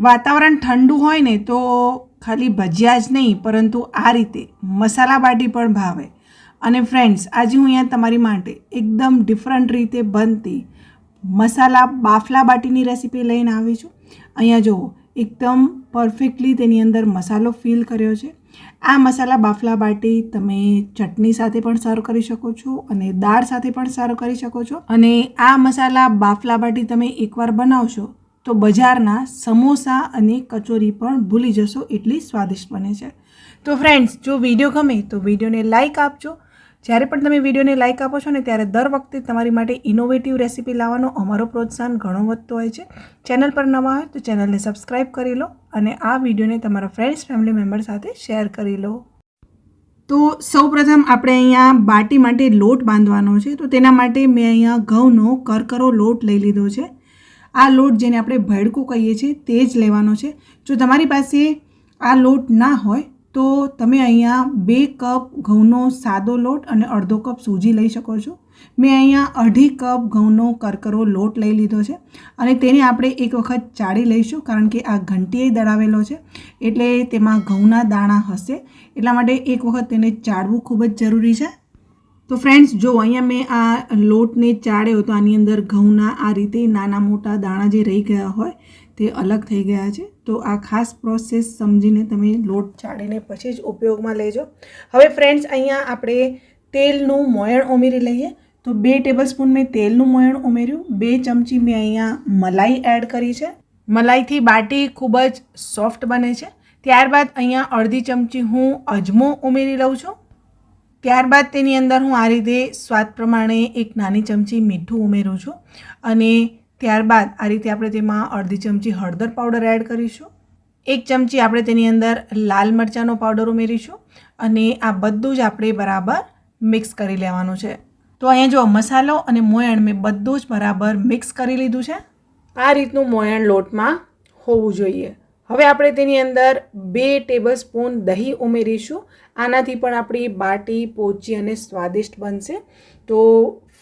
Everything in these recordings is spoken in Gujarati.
વાતાવરણ ઠંડુ હોય ને તો ખાલી ભજીયા જ નહીં, પરંતુ આ રીતે મસાલા બાટી પણ ભાવે. અને ફ્રેન્ડ્સ આજે હું અહીંયા તમારી માટે એકદમ ડિફરન્ટ રીતે બનતી મસાલા બાફલા બાટીની રેસીપી લઈને આવી છું. અહીંયા જુઓ, એકદમ પરફેક્ટલી તેની અંદર મસાલો ફિલ કર્યો છે. આ મસાલા બાફલા બાટી તમે ચટણી સાથે પણ સર્વ કરી શકો છો અને દાળ સાથે પણ સર્વ કરી શકો છો. અને આ મસાલા બાફલા બાટી તમે એકવાર બનાવશો તો બજારના સમોસા અને કચોરી પણ ભૂલી જશો, એટલી સ્વાદિષ્ટ બને છે. તો ફ્રેન્ડ્સ જો વીડિયો ગમે તો વિડીયોને લાઇક આપજો. જ્યારે પણ તમે વિડીયોને લાઇક આપો છો ને, ત્યારે દર વખતે તમારી માટે ઇનોવેટિવ રેસીપી લાવવાનો અમારો પ્રોત્સાહન ઘણો વધતો હોય છે. ચેનલ પર નવા હોય તો ચેનલને સબસ્ક્રાઈબ કરી લો અને આ વિડીયોને તમારા ફ્રેન્ડ્સ ફેમિલી મેમ્બર સાથે શેર કરી લો. તો સૌપ્રથમ આપણે અહીંયા બાટી માટે લોટ બાંધવાનો છે. તો તેના માટે મેં અહીંયા ઘઉંનો, કરકરો લોટ લઈ લીધો છે. આ લોટ જેને આપણે ભડકું કહીએ છીએ તે જ લેવાનો છે. જો તમારી પાસે આ લોટ ના હોય, તો તમે અહીંયા બે કપ ઘઉંનો સાદો લોટ અને અડધો કપ સૂજી લઈ શકો છો. મેં અહીંયા અઢી કપ ઘઉંનો કરકરો લોટ લઈ લીધો છે અને તેને આપણે એક વખત ચાળી લઈશું કારણ કે આ ઘંટીએ દળાવેલો છે. એટલે તેમાં ઘઉંના દાણા હશે. એટલા માટે એક વખત તેને ચાળવું ખૂબ જ જરૂરી છે. તો ફ્રેન્ડ્સ જો અહીંયા મેં આ લોટને ચાળ્યો તો આની અંદર ઘઉંના આ રીતે નાના મોટા દાણા જે રહી ગયા હોય તે અલગ થઈ ગયા છે. તો આ ખાસ પ્રોસેસ સમજીને તમે લોટ ચાળીને પછી જ ઉપયોગમાં લેજો. હવે ફ્રેન્ડ્સ અહીંયા આપણે તેલનું મોયણ ઉમેરી લઈએ. તો બે ટેબલ સ્પૂન મેં તેલનું મોયણ ઉમેર્યું. બે ચમચી મેં અહીંયા મલાઈ એડ કરી છે. મલાઈથી બાટી ખૂબ જ સોફ્ટ બને છે. ત્યારબાદ અહીંયા અડધી ચમચી હું અજમો ઉમેરી લઉં છું. ત્યારબાદ તેની અંદર હું આ રીતે સ્વાદ પ્રમાણે એક નાની ચમચી મીઠું ઉમેરું છું અને ત્યારબાદ આ રીતે આપણે તેમાં અડધી ચમચી હળદર પાવડર એડ કરીશું. એક ચમચી આપણે તેની અંદર લાલ મરચાંનો પાવડર ઉમેરીશું અને આ બધું જ આપણે બરાબર મિક્સ કરી લેવાનું છે. તો અહીંયા જો મસાલો અને મોયણ મેં બધું જ બરાબર મિક્સ કરી લીધું છે. આ રીતનું મોયણ લોટમાં હોવું જોઈએ. હવે આપણે તેની અંદર બે ટેબલ સ્પૂન દહીં ઉમેરીશું. આનાથી પણ આપણી બાટી, પોચી અને સ્વાદિષ્ટ બનશે. તો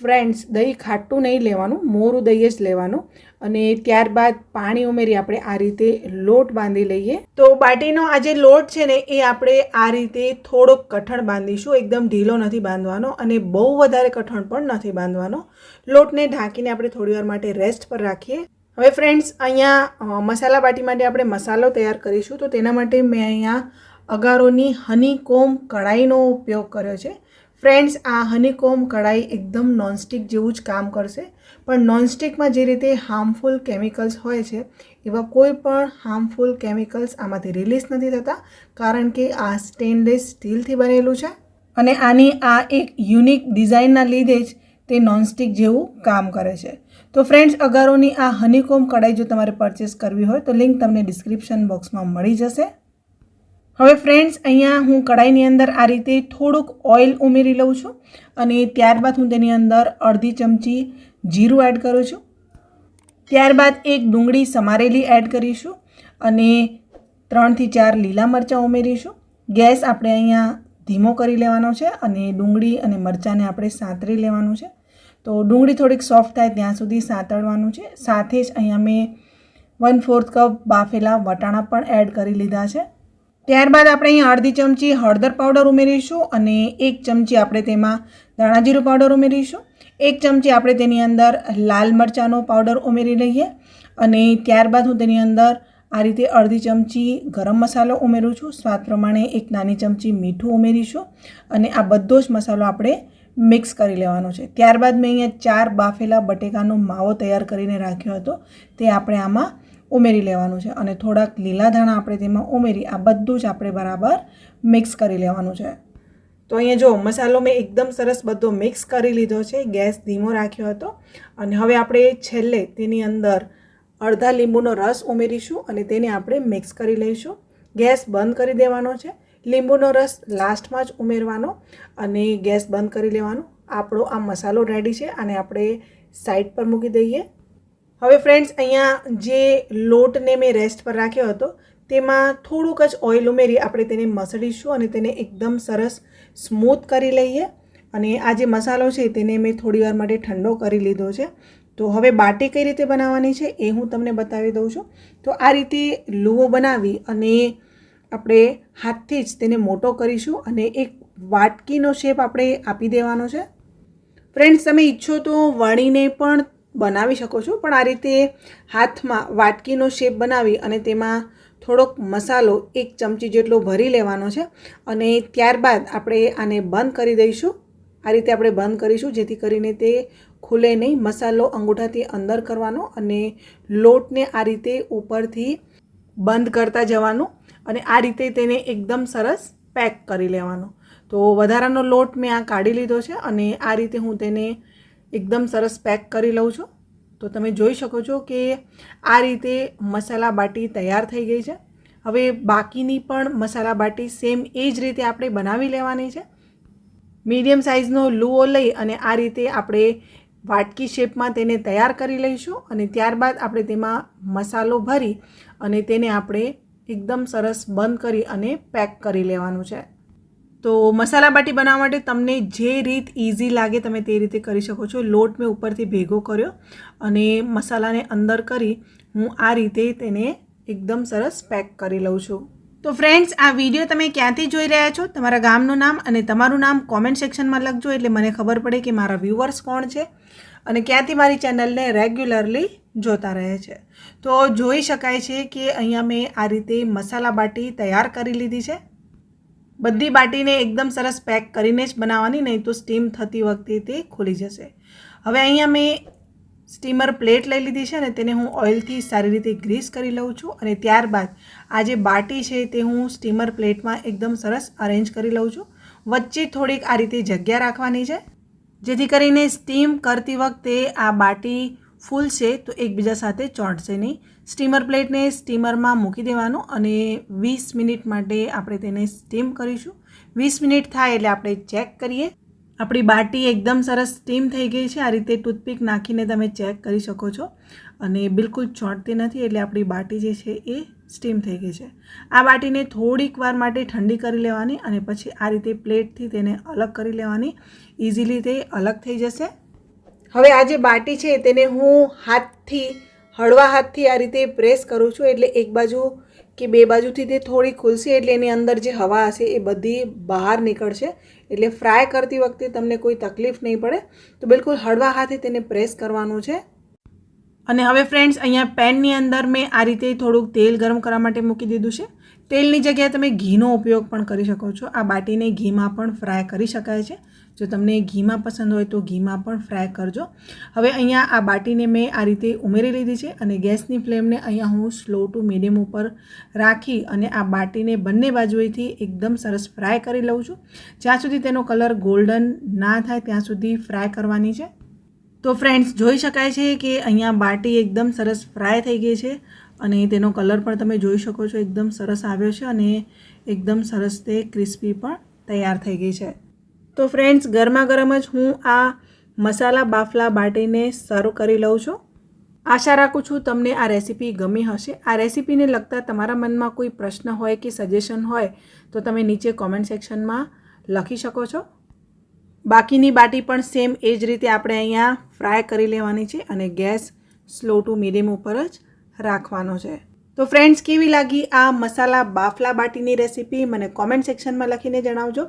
ફ્રેન્ડ્સ દહીં ખાટું નહીં લેવાનું, મોરું દહીં જ લેવાનું. અને ત્યારબાદ પાણી ઉમેરી આપણે આ રીતે લોટ બાંધી લઈએ. તો બાટીનો આ જે લોટ છે ને, એ આપણે આ રીતે થોડોક કઠણ બાંધીશું. એકદમ ઢીલો નથી બાંધવાનો અને બહુ વધારે કઠણ પણ નથી બાંધવાનો. લોટને ઢાંકીને આપણે થોડીવાર માટે રેસ્ટ પર રાખીએ. હવે ફ્રેન્ડ્સ અહીંયા મસાલા બાટી માટે આપણે મસાલો તૈયાર કરીશું. તો તેના માટે મેં અહીંયા અગારોની હનીકોમ કઢાઈનો ઉપયોગ કર્યો છે. ફ્રેન્ડ્સ આ હનીકોમ કઢાઈ એકદમ નોનસ્ટિક જેવું જ કામ કરશે. પણ નોનસ્ટિકમાં જે રીતે હાર્મફુલ કેમિકલ્સ હોય છે, એવા કોઈ પણ હાર્મફુલ કેમિકલ્સ આમાંથી રિલીઝ નથી થતા, કારણ કે આ સ્ટેનલેસ સ્ટીલથી બનેલું છે. અને આની આ એક યુનિક ડિઝાઇનના લીધે જ તે નોનસ્ટિક જેવું કામ કરે છે. તો ફ્રેન્ડ્સ અગારોની આ હનીકોમ કઢાઈ જો તમારે પરચેસ કરવી હોય, તો લિંક તમને ડિસ્ક્રિપ્શન બોક્સમાં મળી જશે. હવે ફ્રેન્ડ્સ અહીંયા હું કઢાઈની અંદર આ રીતે થોડુંક ઓઇલ ઉમેરી લઉં છું અને ત્યારબાદ હું તેની અંદર અડધી ચમચી જીરું એડ કરું છું. ત્યારબાદ એક ડુંગળી સમારેલી એડ કરીશું અને ત્રણથી ચાર લીલા મરચાં ઉમેરીશું. ગેસ આપણે અહીંયા ધીમો કરી લેવાનો છે અને ડુંગળી અને મરચાંને આપણે સાંતરી લેવાનું છે. તો ડુંગળી થોડીક સોફ્ટ થાય ત્યાં સુધી સાંતળવાનું છે. સાથે જ અહીંયા મેં વન ફોર્થ કપ બાફેલા વટાણા પણ એડ કરી લીધા છે. ત્યારબાદ આપણે અહીંયા અડધી ચમચી હળદર પાવડર ઉમેરીશું અને એક ચમચી આપણે તેમાં ધાણાજીરું પાવડર ઉમેરીશું. એક ચમચી આપણે તેની અંદર લાલ મરચાંનો પાવડર ઉમેરી લઈએ અને ત્યારબાદ હું તેની અંદર આ રીતે અડધી ચમચી ગરમ મસાલો ઉમેરું છું. સ્વાદ પ્રમાણે એક નાની ચમચી મીઠું ઉમેરીશું અને આ બધો જ મસાલો આપણે મિક્સ કરી લેવાનો છે. ત્યારબાદ મેં અહીંયા ચાર બાફેલા બટેકાનો માવો તૈયાર કરીને રાખ્યો હતો. તે આપણે આમાં ઉમેરી લેવાનું છે અને થોડાક લીલા ધાણા આપણે તેમાં ઉમેરી આ બધું જ આપણે બરાબર મિક્સ કરી લેવાનું છે. તો અહીંયા જો મસાલો મેં એકદમ સરસ બધો મિક્સ કરી લીધો છે. ગેસ ધીમો રાખ્યો હતો. અને હવે આપણે છેલ્લે તેની અંદર અડધા લીંબુનો રસ ઉમેરીશું અને તેને આપણે મિક્સ કરી લઈશું. ગેસ બંધ કરી દેવાનો છે. લીંબુનો રસ લાસ્ટમાં જ ઉમેરવાનો અને ગેસ બંધ કરી લેવાનો. આપણો આ મસાલો રેડી છે અને આપણે સાઈડ પર મૂકી દઈએ. હવે ફ્રેન્ડ્સ અહીંયા જે લોટને મેં રેસ્ટ પર રાખ્યો હતો, તેમાં થોડુંક જ ઓઇલ ઉમેરી આપણે તેને મસળીશું અને તેને એકદમ સરસ સ્મૂથ કરી લઈએ. અને આ જે મસાલો છે તેને મેં થોડી વાર માટે ઠંડો કરી લીધો છે. તો હવે બાટી કઈ રીતે બનાવવાની છે એ હું તમને બતાવી દઉં છું. તો આ રીતે લુઓ બનાવી અને આપણે હાથથી જ તેને મોટો કરીશું અને એક વાટકીનો શેપ આપણે આપી દેવાનો છે. ફ્રેન્ડ્સ તમે ઈચ્છો તો વણીને પણ બનાવી શકો છો, પણ આ રીતે હાથમાં વાટકીનો શેપ બનાવી અને તેમાં થોડોક મસાલો એક ચમચી જેટલો ભરી લેવાનો છે અને ત્યારબાદ આપણે આને બંધ કરી દઈશું. આ રીતે આપણે બંધ કરીશું, જેથી કરીને તે ખુલે નહીં. મસાલો અંગૂઠાથી અંદર કરવાનો અને લોટને આ રીતે ઉપરથી બંધ કરતા જવાનું. અને આ રીતે તેને એકદમ સરસ પેક કરી લેવાનો. તો વધારાનો લોટ મેં આ કાઢી લીધો છે અને આ રીતે હું તેને એકદમ સરસ પેક કરી લઉં છું. તો તમે જોઈ શકો છો કે આ રીતે મસાલા બાટી તૈયાર થઈ ગઈ છે. હવે બાકીની પણ મસાલા બાટી સેમ એ જ રીતે આપણે બનાવી લેવાની છે. મીડિયમ સાઇઝનો લુઓ લઈ અને આ રીતે આપણે વાટકી શેપમાં તેને તૈયાર કરી લઈશું અને ત્યારબાદ આપણે તેમાં મસાલો ભરી અને તેને આપણે એકદમ સરસ બંધ કરી અને પેક કરી લેવાનું છે. તો મસાલા બાટી બનાવવા માટે તમને જે રીત ઇઝી લાગે તમે તે રીતે કરી શકો છો. લોટ મેં ઉપરથી ભેગો કર્યો અને મસાલાને અંદર કરી હું આ રીતે તેને એકદમ સરસ પેક કરી લઉં છું. તો ફ્રેન્ડ્સ આ વીડિયો તમે ક્યાંથી જોઈ રહ્યા છો? તમારા ગામનું નામ અને તમારું નામ કોમેન્ટ સેક્શનમાં લખજો એટલે મને ખબર પડે કે મારા વ્યૂવર્સ કોણ છે અને ક્યાંથી મારી ચેનલને રેગ્યુલરલી જોતા રહે છે. તો જોઈ શકાય છે કે અહીંયા મેં આ રીતે મસાલા બાટી તૈયાર કરી લીધી છે. બધી બાટીને એકદમ સરસ પેક કરીને જ બનાવવાની, નહીં તો સ્ટીમ થતી વખતે તે ખુલી જશે. હવે અહીંયા મેં સ્ટીમર પ્લેટ લઈ લીધી છે અને તેને હું ઓઇલથી સારી રીતે ગ્રીસ કરી લઉં છું અને ત્યારબાદ આ જે બાટી છે તે હું સ્ટીમર પ્લેટમાં એકદમ સરસ અરેન્જ કરી લઉં છું. વચ્ચે થોડીક આ રીતે જગ્યા રાખવાની છે. જેથી કરીને સ્ટીમ કરતી વખતે આ બાટી ફૂલશે તો એકબીજા સાથે ચોંટશે નહીં. સ્ટીમર પ્લેટને સ્ટીમરમાં મૂકી દેવાનું અને વીસ મિનિટ માટે આપણે તેને સ્ટીમ કરીશું. વીસ મિનિટ થાય એટલે આપણે ચેક કરીએ. આપણી બાટી એકદમ સરસ સ્ટીમ થઈ ગઈ છે. આ રીતે ટૂથપીક નાખીને તમે ચેક કરી શકો છો. અને બિલકુલ ચોંટતી નથી એટલે આપણી બાટી જે છે એ સ્ટીમ થઈ ગઈ છે. આ બાટીને થોડીક વાર માટે ઠંડી કરી લેવાની અને પછી આ રીતે પ્લેટથી તેને અલગ કરી લેવાની. ઇઝીલી તે અલગ થઈ જશે. હવે આ જે બાટી છે તેને હું હાથથી, હળવા હાથથી આ રીતે પ્રેસ કરું છું. એટલે એક બાજુ કે બે બાજુથી તે થોડી ખુલશે એટલે એની અંદર જે હવા હશે એ બધી બહાર નીકળશે. એટલે ફ્રાય કરતી વખતે તમને કોઈ તકલીફ નહીં પડે. તો બિલકુલ હળવા હાથે તેને પ્રેસ કરવાનું છે. અને હવે ફ્રેન્ડ્સ અહીંયા પેનની અંદર મેં આ રીતે થોડુંક તેલ ગરમ કરવા માટે મૂકી દીધું છે. તેલની જગ્યાએ તમે ઘીનો ઉપયોગ પણ કરી શકો છો. આ બાટીને ઘીમાં પણ ફ્રાય કરી શકાય છે. જો તમને ઘીમાં પસંદ હોય તો ઘીમાં પણ ફ્રાય કરજો. હવે અહીંયા આ બાટીને મેં આ રીતે ઉમેરી લીધી છે અને ગેસની ફ્લેમને અહીંયા હું સ્લો ટુ મીડિયમ ઉપર રાખી અને આ બાટીને બંને બાજુએથી એકદમ સરસ ફ્રાય કરી લઉં છું. જ્યાં સુધી તેનો કલર ગોલ્ડન ના થાય ત્યાં સુધી ફ્રાય કરવાની છે. તો ફ્રેન્ડ્સ જોઈ શકાય છે કે અહીંયા બાટી એકદમ સરસ ફ્રાય થઈ ગઈ છે અને તેનો કલર પણ તમે જોઈ શકો છો, એકદમ સરસ આવ્યો છે અને એકદમ સરસ તે ક્રિસ્પી પણ તૈયાર થઈ ગઈ છે. તો ફ્રેન્ડ્સ ગરમા ગરમ જ હું આ મસાલા બાફલા બાટીને સર્વ કરી લઉં છું. આશા રાખું છું તમને આ રેસીપી ગમી હશે. આ રેસીપીને લગતા તમારા મનમાં કોઈ પ્રશ્ન હોય કે સજેશન હોય, તો તમે નીચે કોમેન્ટ સેક્શનમાં લખી શકો છો. બાકીની બાટી પણ સેમ એ જ રીતે આપણે અહીંયા ફ્રાય કરી લેવાની છે અને ગેસ સ્લો ટુ મીડિયમ ઉપર જ રાખવાનો છે. તો ફ્રેન્ડ્સ કેવી લાગી આ મસાલા બાફલા બાટીની રેસીપી મને કોમેન્ટ સેક્શનમાં લખીને જણાવજો.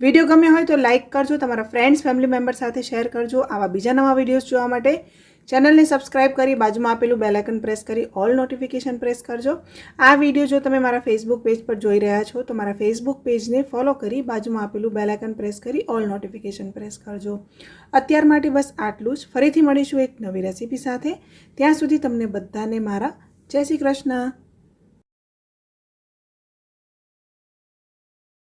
વીડિયો ગમ્યો હોય તો લાઇક કરજો, તમારા ફ્રેન્ડ્સ ફેમિલી મેમ્બર સાથે શેર કરજો. આવા બીજા નવા વિડીયોઝ જોવા માટે ચેનલને સબસ્ક્રાઇબ કરી બાજુમાં આપેલું બેલાઇકન પ્રેસ કરી ઓલ નોટિફિકેશન પ્રેસ કરજો. આ વીડિયો જો તમે મારા ફેસબુક પેજ પર જોઈ રહ્યા છો, તો મારા ફેસબુક પેજને ફોલો કરી બાજુમાં આપેલું બેલાઇકન પ્રેસ કરી ઓલ નોટિફિકેશન પ્રેસ કરજો. અત્યાર માટે બસ આટલું જ. ફરીથી મળીશું એક નવી રેસીપી સાથે. ત્યાં સુધી તમને બધાને મારા જય શ્રી કૃષ્ણ.